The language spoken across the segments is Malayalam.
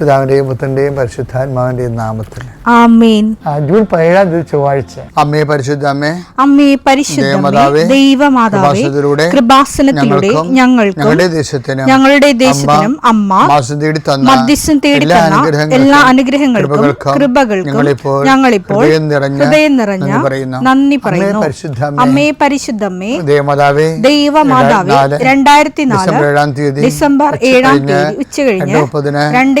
പിതാവിന്റെയും പുത്രന്റെയും പരിശുദ്ധാത്മാവിന്റെയും നാമത്തിൽ. ആമേൻ. ജൂൺ പതിനേഴാം തീയതി ചൊവ്വാഴ്ച. അമ്മേ പരിശുദ്ധ അമ്മേ അമ്മേ പരിശുദ്ധമേ ദേവമാതാവേ, ദൈവമാതാവേ കൃപാസനത്തിലൂടെ ഞങ്ങൾക്ക് ഞങ്ങളുടെ ദേശത്തിനും ഞങ്ങളുടെ ദേശത്തിനും അമ്മ മാസം തേടി തന്ന മധ്യസ്ഥം തേടി എല്ലാ തന്ന അനുഗ്രഹങ്ങൾക്കും, എല്ലാ അനുഗ്രഹങ്ങൾക്കും കൃപകൾക്കും ഞങ്ങളിപ്പോൾ ഹൃദയം നിറഞ്ഞ നന്ദി പറയുന്നു. അമ്മയെ അമ്മേ പരിശുദ്ധ അമ്മേ, അമ്മേ പരിശുദ്ധമ്മേ ദേവമാതാവേ ദൈവമാതാവേ രണ്ടായിരത്തി നാല് ഡിസംബർ ഏഴാം തീയതി ഡിസംബർ ഉച്ച ഏഴാം കഴിഞ്ഞ് തീയതി ഉച്ച കഴിഞ്ഞ് രണ്ട്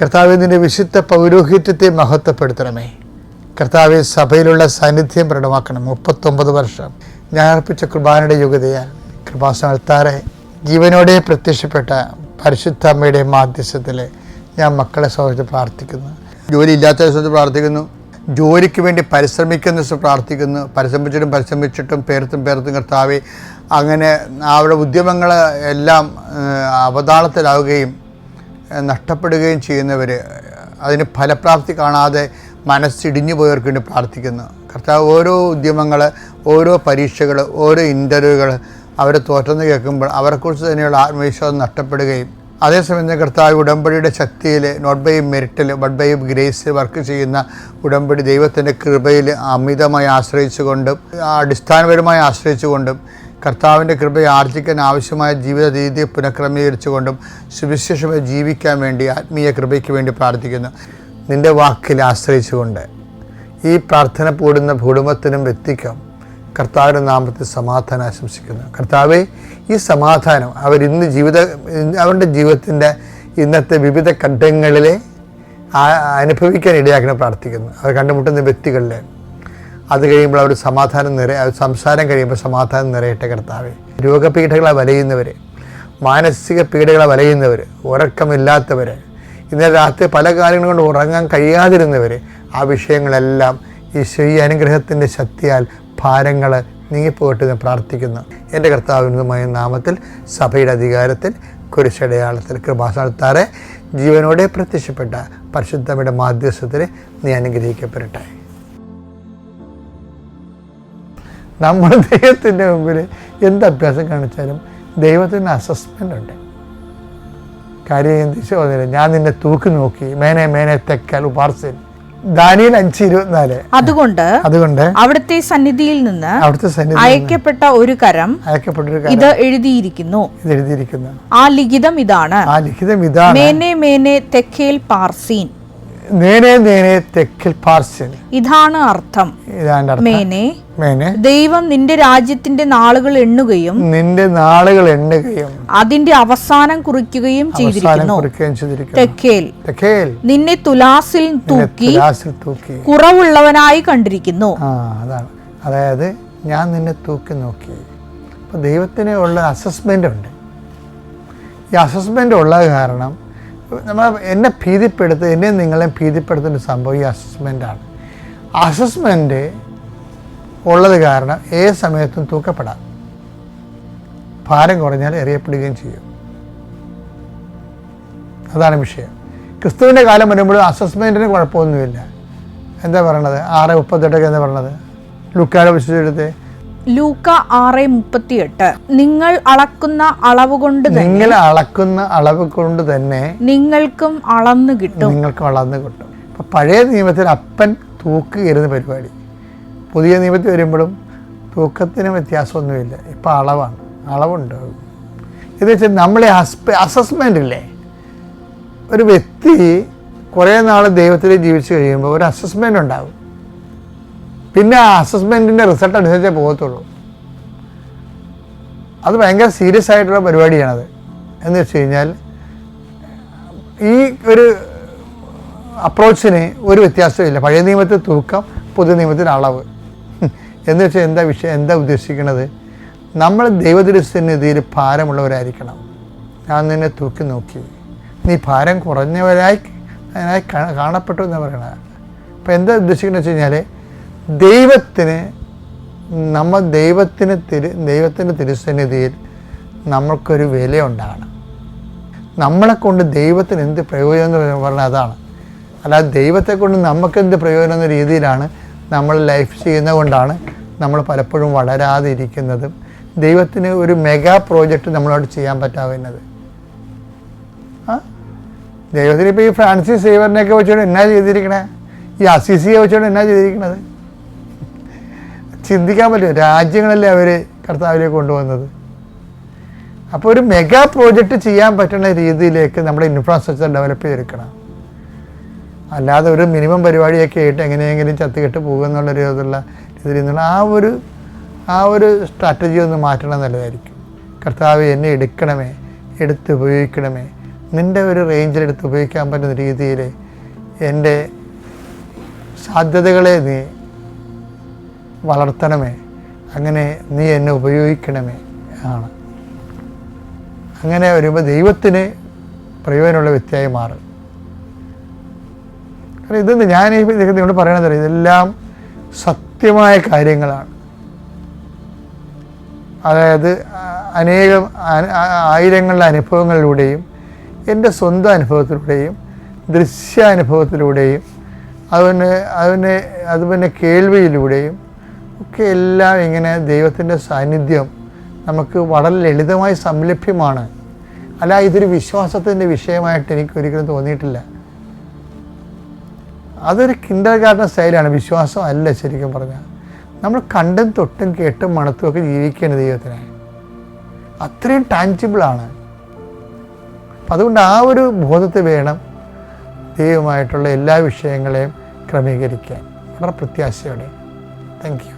കർത്താവ് നിന്റെ വിശുദ്ധ പൗരോഹിത്യത്തെ മഹത്വപ്പെടുത്തണമേ. കർത്താവ് സഭയിലുള്ള സാന്നിധ്യം പ്രകടമാക്കണം. മുപ്പത്തൊമ്പത് വർഷം ഞാൻ അർപ്പിച്ച കുർബാനയുടെ യോഗ്യതയാൽ കൃപാസനത്താറെ ജീവനോടെ പ്രത്യക്ഷപ്പെട്ട പരിശുദ്ധ അമ്മയുടെ മാധ്യസ്ഥത്തിൽ ഞാൻ മക്കളെ സൗഹൃദം പ്രാർത്ഥിക്കുന്നു. ജോലി ഇല്ലാത്ത ദിവസത്തിൽ പ്രാർത്ഥിക്കുന്നു. ജോലിക്ക് വേണ്ടി പരിശ്രമിക്കുന്ന ദിവസം പ്രാർത്ഥിക്കുന്നു. പരിശ്രമിച്ചിട്ടും പരിശ്രമിച്ചിട്ടും പേർത്തും പേർത്തും കർത്താവെ അങ്ങനെ അവരുടെ ഉദ്യമങ്ങൾ എല്ലാം അവതാളത്തിലാവുകയും നഷ്ടപ്പെടുകയും ചെയ്യുന്നവർ അതിന് ഫലപ്രാപ്തി കാണാതെ മനസ്സിടിഞ്ഞു പോയവർക്ക് വേണ്ടി പ്രാർത്ഥിക്കുന്നു. കർത്താവ് ഓരോ ഉദ്യമങ്ങൾ ഓരോ പരീക്ഷകൾ ഓരോ ഇന്റർവ്യൂകൾ അവർ തോറ്റെന്ന് കേൾക്കുമ്പോൾ അവരെക്കുറിച്ച് തന്നെയുള്ള ആത്മവിശ്വാസം നഷ്ടപ്പെടുകയും അതേസമയം തന്നെ കർത്താവ് ഉടമ്പടിയുടെ ശക്തിയിൽ നോട്ട് ബൈ മെറിറ്റിൽ ബട്ട് ബൈ ഗ്രേസ് വർക്ക് ചെയ്യുന്ന ഉടമ്പടി ദൈവത്തിന്റെ കൃപയിൽ അമിതമായി ആശ്രയിച്ചുകൊണ്ടും അടിസ്ഥാനപരമായി ആശ്രയിച്ചുകൊണ്ടും കർത്താവിന്റെ കൃപയെ ആർജിക്കാൻ ആവശ്യമായ ജീവിത രീതിയെ പുനഃക്രമീകരിച്ചുകൊണ്ടും സുവിശേഷമായി ജീവിക്കാൻ വേണ്ടി ആത്മീയ കൃപയ്ക്ക് വേണ്ടി പ്രാർത്ഥിക്കുന്നു. നിന്റെ വാക്കിൽ ആശ്രയിച്ചുകൊണ്ട് ഈ പ്രാർത്ഥന കൂടുന്ന കുടുംബത്തിനും വ്യക്തിക്കും കർത്താവിന്റെ നാമത്തിൽ സമാധാനം ആശംസിക്കുന്നു. കർത്താവെ ഈ സമാധാനം അവരിന്ന് ജീവിത അവരുടെ ജീവിതത്തിന്റെ ഇന്നത്തെ വിവിധ ഘട്ടങ്ങളിലെ അനുഭവിക്കാൻ ഇടയാക്കണം പ്രാർത്ഥിക്കുന്നു. അവർ കണ്ടുമുട്ടുന്ന വ്യക്തികളിലെ അത് കഴിയുമ്പോൾ അവർ സമാധാനം നിറ സംസാരം കഴിയുമ്പോൾ സമാധാനം നിറയട്ടെ കർത്താവെ. രോഗപീഠകളെ വലയുന്നവർ മാനസിക പീഡകളെ വലയുന്നവർ ഉറക്കമില്ലാത്തവർ ഇന്നലെ രാത്രി പല കാര്യങ്ങൾ കൊണ്ട് ഉറങ്ങാൻ കഴിയാതിരുന്നവർ ആ വിഷയങ്ങളെല്ലാം ഈ ശ്രീ അനുഗ്രഹത്തിന്റെ ശക്തിയാൽ ഭാരങ്ങൾ നീങ്ങിപ്പോയിട്ട് ഞാൻ പ്രാർത്ഥിക്കുന്നു. എന്റെ കർത്താവിനുമായ നാമത്തിൽ സഭയുടെ അധികാരത്തിൽ കുരിശടയാളത്തിൽ കൃപാസ്ഥാനത്താറെ ജീവനോടെ പ്രത്യക്ഷപ്പെട്ട പരിശുദ്ധമയുടെ മാധ്യസ്ഥത്തിൽ നീ അനുഗ്രഹിക്കപ്പെടട്ടെ. നമ്മൾ ദൈവത്തിന്റെ മുമ്പിൽ എന്ത് അഭ്യാസം കാണിച്ചാലും ദൈവത്തിന് അസസ്മെന്റ് ഉണ്ട്. കാര്യം എന്ത് ചോദിച്ചില്ല ഞാൻ നിന്നെ തൂക്കി നോക്കി. മേനെ മേനെ തെക്കാൽ ഉപാർസൻ ദാനിയിൽ അഞ്ച് ഇരുപത്തിനാല്. അതുകൊണ്ട് അതുകൊണ്ട് അവിടുത്തെ സന്നിധിയിൽ നിന്ന് അവിടുത്തെ സന്നിധി അയക്കപ്പെട്ട ഒരു കരം അയക്കപ്പെട്ടൊരു കരം ഇത് എഴുതിയിരിക്കുന്നു. ഇത് എഴുതിയിരിക്കുന്നു. ആ ലിഖിതം ഇതാണ്. ആ ലിഖിതം ഇതാണ്. മേനെ മേനെ തെക്കേൽ പാർസീൻ. നേരെ നേരെ തെക്കിൽ പാർസ്യൻ. ഇതാണ് അർത്ഥം. ഇതാണ്ട് അർത്ഥം. മേനെ മേനെ. ദൈവം നിന്റെ രാജ്യത്തിന്റെ നാളുകൾ എണ്ണുകയും നിന്റെ നാളുകൾ എണ്ണുകയും അതിന്റെ അവസാനം കുറിക്കുകയും അവസാനം ചെയ്തിരിക്കുന്നു. കുറിക്കുകയും ചെയ്തിരിക്കുന്നു. തെക്കേൽ. തെക്കേൽ. നിന്നെ തുലാസിൽ തൂക്കി തുലാസിൽ തൂക്കി. കുറവുള്ളവനായി കണ്ടിരിക്കുന്നു. ആ അതാണ്. അതായത് ഞാൻ നിന്നെ തൂക്കി നോക്കി. അപ്പോൾ ദൈവത്തിന് ഉള്ള അസസ്മെന്റ് ഉണ്ട്. ഈ അസസ്മെന്റ് ഉള്ളത് കാരണം നമ്മൾ എന്നെ ഭീതിപ്പെടുത്ത എന്നെ നിങ്ങളെ ഭീതിപ്പെടുത്തുന്ന സംഭവം ഈ അസസ്മെന്റാണ് അസസ്മെന്റ് ഉള്ളത് കാരണം ഏത് സമയത്തും തൂക്കപ്പെടാം. ഭാരം കുറഞ്ഞാൽ എറിയപ്പെടുകയും ചെയ്യും. അതാണ് വിഷയം. ക്രിസ്തുവിന്റെ കാലം വരുമ്പോഴും അസസ്മെന്റിന് കുഴപ്പമൊന്നുമില്ല. എന്താ പറയണത്? ആറ് മുപ്പത്തെട്ടൊക്കെ എന്താ പറയണത്? ലുക്കാടെ വിശ്വസിച്ചെടുത്ത് ലൂക്ക ആറ് മുപ്പത്തിയെട്ട്. നിങ്ങൾ അളക്കുന്ന അളവ് കൊണ്ട് നിങ്ങൾ അളക്കുന്ന അളവ് കൊണ്ട് തന്നെ നിങ്ങൾക്കും അളന്നു കിട്ടും. നിങ്ങൾക്ക് വളർന്ന് കിട്ടും. പഴയ നിയമത്തിൽ അപ്പൻ തൂക്കുകയരുന്ന പരിപാടി. പുതിയ നിയമത്തിൽ വരുമ്പോഴും തൂക്കത്തിന് വ്യത്യാസമൊന്നുമില്ല. ഇപ്പം അളവാണ്. അളവുണ്ട്. എന്ന് വെച്ചാൽ നമ്മളെ അസസ്മെന്റ് അസസ്മെന്റ് ഇല്ലേ ഒരു വ്യക്തി കുറേ നാൾ ദൈവത്തിൽ ജീവിച്ചു കഴിയുമ്പോൾ ഒരു അസസ്മെന്റ് ഉണ്ടാകും പിന്നെ അസസ്മെന്റിന്റെ റിസൾട്ട് അനുസരിച്ചേ പോകത്തുള്ളൂ. അത് ഭയങ്കര സീരിയസ് ആയിട്ടുള്ള പരിപാടിയാണത്. എന്ന് വെച്ച് കഴിഞ്ഞാൽ ഈ ഒരു അപ്രോച്ചിന് ഒരു വ്യത്യാസമില്ല പഴയ നിയമത്തിൽ തൂക്കം പുതിയ നിയമത്തിൽ അളവ്. എന്ന് വെച്ചാൽ എന്താ വിഷയം എന്താ ഉദ്ദേശിക്കുന്നത്? നമ്മൾ ദൈവദൃശ്യനിധിയിൽ ഭാരമുള്ളവരായിരിക്കണം. ഞാൻ നിന്നെ തൂക്കി നോക്കി. നീ ഭാരം കുറഞ്ഞവരായി കാണപ്പെട്ടു എന്ന് പറയണത്. അപ്പോൾ എന്താ ഉദ്ദേശിക്കുന്നത് വെച്ച് കഴിഞ്ഞാൽ ദൈവത്തിന് നമ്മൾ ദൈവത്തിന് തിരു ദൈവത്തിന്റെ തിരുസന്നിധിയിൽ നമ്മൾക്കൊരു വില ഉണ്ടാകണം നമ്മളെ കൊണ്ട് ദൈവത്തിന് എന്ത് പ്രയോജനം എന്ന് പറഞ്ഞാൽ അതാണ്. അല്ലാതെ ദൈവത്തെ കൊണ്ട് നമുക്ക് എന്ത് പ്രയോജനം എന്ന രീതിയിലാണ് നമ്മൾ ലൈഫ് ചെയ്യുന്നത് കൊണ്ടാണ് നമ്മൾ പലപ്പോഴും വളരാതെ ഇരിക്കുന്നതും ദൈവത്തിന് ഒരു മെഗാ പ്രോജക്റ്റ് നമ്മളോട് ചെയ്യാൻ പറ്റാവുന്നത്. ആ? ദൈവത്തിന് ഇപ്പോൾ ഈ ഫ്രാൻസിസ് സേവറിനെയൊക്കെ വെച്ചുകൊണ്ട് എന്നാ ചെയ്തിരിക്കണേ? ഈ അസിസിയെ വെച്ചുകൊണ്ട് എന്നാ ചെയ്തിരിക്കണത്? ചിന്തിക്കാൻ പറ്റും രാജ്യങ്ങളല്ലേ അവർ കർത്താവിലേക്ക് കൊണ്ടുവന്നത്? അപ്പോൾ ഒരു മെഗാ പ്രോജക്റ്റ് ചെയ്യാൻ പറ്റുന്ന രീതിയിലേക്ക് നമ്മുടെ ഇൻഫ്രാസ്ട്രക്ചർ ഡെവലപ്പ് ചെയ്തെടുക്കണം. അല്ലാതെ ഒരു മിനിമം പരിപാടിയൊക്കെ ആയിട്ട് എങ്ങനെയെങ്കിലും ചത്തുകെട്ട് പോകുക എന്നുള്ള രീതിയിലുള്ള രീതിയിൽ നിന്നുള്ള ആ ഒരു ആ ഒരു സ്ട്രാറ്റജി ഒന്ന് മാറ്റണം നല്ലതായിരിക്കും. കർത്താവ് എന്നെ എടുക്കണമേ എടുത്ത് ഉപയോഗിക്കണമേ. നിന്റെ ഒരു റേഞ്ചിൽ എടുത്ത് ഉപയോഗിക്കാൻ പറ്റുന്ന രീതിയിൽ എന്റെ സാധ്യതകളെ നീ വളർത്തണമേ. അങ്ങനെ നീ എന്നെ ഉപയോഗിക്കണമേ ആണ്. അങ്ങനെ വരുമ്പോൾ ദൈവത്തിന് പ്രയോജനമുള്ള വ്യക്തിയായി മാറും. കാരണം ഇതെന്ന് ഞാൻ ഈ നിങ്ങളോട് പറയണത് ഇതെല്ലാം സത്യമായ കാര്യങ്ങളാണ്. അതായത് അനേകം ആയിരങ്ങളുടെ അനുഭവങ്ങളിലൂടെയും എന്റെ സ്വന്തം അനുഭവത്തിലൂടെയും ദൃശ്യാനുഭവത്തിലൂടെയും അതുപോലെ അതിന് അതുപോലെ കേൾവിയിലൂടെയും ഒക്കെ എല്ലാം ഇങ്ങനെ ദൈവത്തിന്റെ സാന്നിധ്യം നമുക്ക് വളരെ ലളിതമായി സംലഭ്യമാണ്. അല്ല ഇതൊരു വിശ്വാസത്തിന്റെ വിഷയമായിട്ട് എനിക്ക് ഒരിക്കലും തോന്നിയിട്ടില്ല. അതൊരു കിൻഡർ ഗാർഡൻ സ്റ്റൈലാണ് വിശ്വാസം അല്ല ശരിക്കും പറഞ്ഞാൽ. നമ്മൾ കണ്ടും തൊട്ടും കേട്ടും മണത്തും ഒക്കെ ജീവിക്കേണ്ട ദൈവത്തിനായി അത്രയും ടാഞ്ചിബിളാണ് അപ്പം അതുകൊണ്ട് ആ ഒരു ബോധത്തിൽ വേണം ദൈവമായിട്ടുള്ള എല്ലാ വിഷയങ്ങളെയും ക്രമീകരിക്കാൻ. വളരെ പ്രത്യാശയോടെ. Thank you